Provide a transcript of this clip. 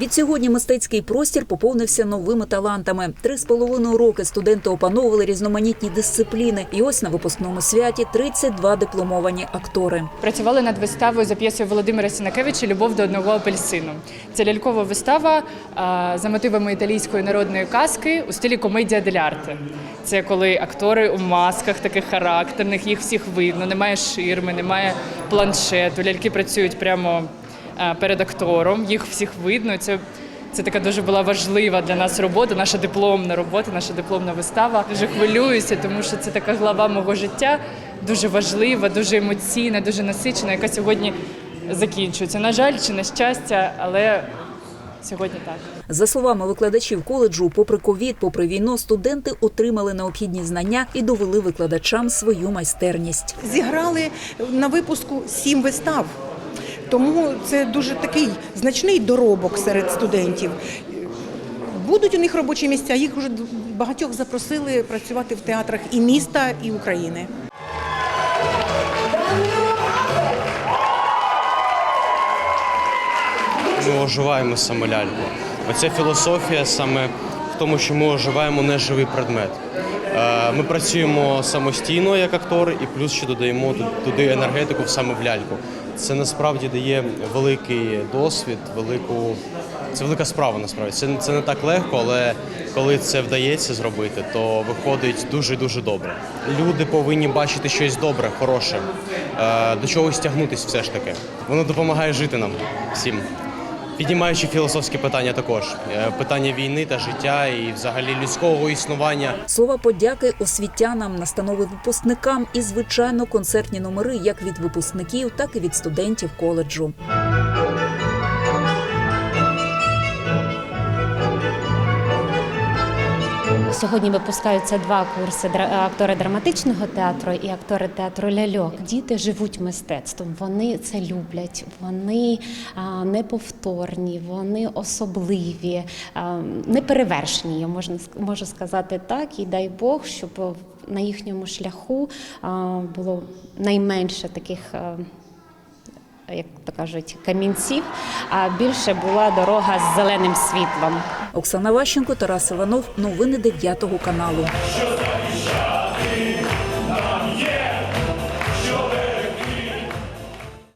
Відсьогодні мистецький простір поповнився новими талантами. Три з половиною роки студенти опановували різноманітні дисципліни. І ось на випускному святі 32 дипломовані актори. Працювали над виставою за п'єсою Володимира Сінакевича Любов до одного апельсину. Це лялькова вистава за мотивами італійської народної казки у стилі комедія дель арте. Це коли актори у масках таких характерних, їх всіх видно, немає ширми, немає планшету. Ляльки працюють прямо перед актором, їх всіх видно. Це це така дуже була важлива для нас робота, наша дипломна робота, наша дипломна вистава. Дуже хвилююся, тому що це така глава мого життя, дуже важлива, дуже емоційна, дуже насичена, яка сьогодні закінчується. На жаль, чи на щастя, але сьогодні так. За словами викладачів коледжу, попри ковід, попри війну, студенти отримали необхідні знання і довели викладачам свою майстерність. зіграли на випуску сім вистав. Тому це дуже такий значний доробок серед студентів. Будуть у них робочі місця, їх вже багатьох запросили працювати в театрах і міста, і України. Ми оживаємо саме ляльку. Оця філософія саме в тому, що ми оживаємо неживий предмет. Е, Ми працюємо самостійно як актори, і плюс ще додаємо туди енергетику саме в ляльку. Це насправді дає великий досвід, велику. Це велика справа насправді. Це, це не так легко, але коли це вдається зробити, то виходить дуже дуже добре. Люди повинні бачити щось добре, хороше, е, до чогось тягнутись все ж таки. Воно допомагає жити нам всім. Піднімаючи філософські питання також Е, питання війни та життя і взагалі людського існування. Слова подяки освітянам, настанови випускникам і, звичайно, концертні номери як від випускників, так і від студентів коледжу. Сьогодні випускаються два курси актори драматичного театру і актори театру ляльок. Діти живуть мистецтвом, вони це люблять, вони неповторні, вони особливі, неперевершені, я можна можу сказати так. І дай Бог, щоб на їхньому шляху було найменше таких. як то кажуть, камінців, а більше була дорога з зеленим світлом. Оксана Ващенко, Тарас Іванов. Новини 9 каналу.